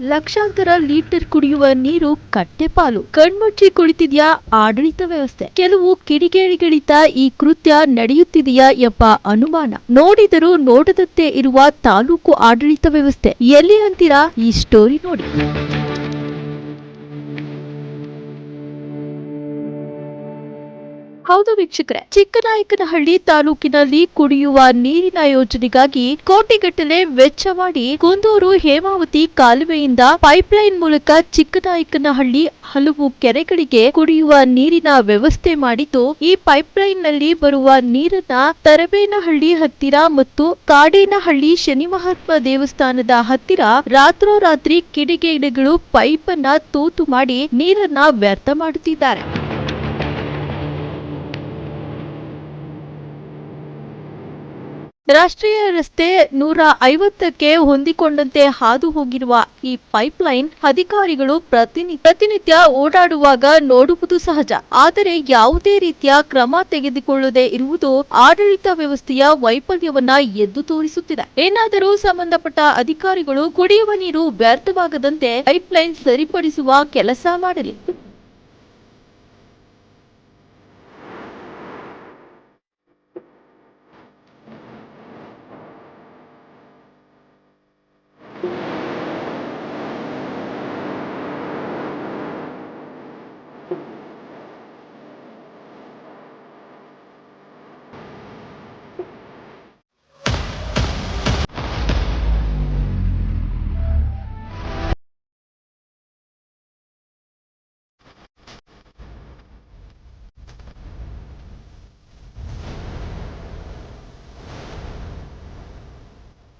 ಲಕ್ಷಾಂತರ ಲೀಟರ್ ಕುಡಿಯುವ ನೀರು ಕಟ್ಟೆಪಾಲು. ಕಣ್ಮುಚ್ಚಿ ಕುಳಿತಿದೆಯಾ ಆಡಳಿತ ವ್ಯವಸ್ಥೆ. ಕೆಲವು ಕಿಡಿಗೇಡಿಗಳಿಂದ ಈ ಕೃತ್ಯ ನಡೆಯುತ್ತಿದೆಯಾ ಎಂಬ ಅನುಮಾನ. ನೋಡಿದರೂ ನೋಡದಂತೆ ಇರುವ ತಾಲೂಕು ಆಡಳಿತ ವ್ಯವಸ್ಥೆ. ಎಲ್ಲಿ ಅಂತೀರಾ? ಈ ಸ್ಟೋರಿ ನೋಡಿ. ಹೌದು ವೀಕ್ಷಕರೇ. ಚಿಕ್ಕನಾಯಕನಹಳ್ಳಿ ತಾಲೂಕಿನಲ್ಲಿ ಕುಡಿಯುವ ನೀರಿನ ಯೋಜನೆಗಾಗಿ ಕೋಟಿಗಟ್ಟಲೆ ವೆಚ್ಚ ಮಾಡಿ ಕುಂದೂರು ಹೇಮಾವತಿ ಕಾಲುವೆಯಿಂದ ಪೈಪ್ಲೈನ್ ಮೂಲಕ ಚಿಕ್ಕನಾಯಕನಹಳ್ಳಿ ಹಲವು ಕೆರೆಗಳಿಗೆ ಕುಡಿಯುವ ನೀರಿನ ವ್ಯವಸ್ಥೆ ಮಾಡಿದ್ದು, ಈ ಪೈಪ್ಲೈನ್ನಲ್ಲಿ ಬರುವ ನೀರನ್ನ ತರಬೇನಹಳ್ಳಿ ಹತ್ತಿರ ಮತ್ತು ಕಾಡೇನಹಳ್ಳಿ ಶನಿ ಮಹಾತ್ಮ ದೇವಸ್ಥಾನದ ಹತ್ತಿರ ರಾತ್ರೋರಾತ್ರಿ ಕಿಡಿಗೇಡಿಗಳು ಪೈಪ್ ಅನ್ನ ತೂತು ಮಾಡಿ ನೀರನ್ನ ವ್ಯರ್ಥ ಮಾಡುತ್ತಿದ್ದಾರೆ. ರಾಷ್ಟ್ರೀಯ ರಸ್ತೆ ನೂರ ಐವತ್ತಕ್ಕೆ ಹೊಂದಿಕೊಂಡಂತೆ ಹಾದು ಹೋಗಿರುವ ಈ ಪೈಪ್ಲೈನ್ ಅಧಿಕಾರಿಗಳು ಪ್ರತಿನಿ, ಪ್ರತಿನಿತ್ಯ ಓಡಾಡುವಾಗ ನೋಡುವುದು ಸಹಜ. ಆದರೆ ಯಾವುದೇ ರೀತಿಯ ಕ್ರಮ ತೆಗೆದುಕೊಳ್ಳದೆ ಇರುವುದು ಆಡಳಿತ ವ್ಯವಸ್ಥೆಯ ವೈಫಲ್ಯವನ್ನ ಎದ್ದು ತೋರಿಸುತ್ತಿದೆ. ಏನಾದರೂ ಸಂಬಂಧಪಟ್ಟ ಅಧಿಕಾರಿಗಳು ಕುಡಿಯುವ ನೀರು ವ್ಯರ್ಥವಾಗದಂತೆ ಪೈಪ್ಲೈನ್ ಸರಿಪಡಿಸುವ ಕೆಲಸ ಮಾಡಲಿ.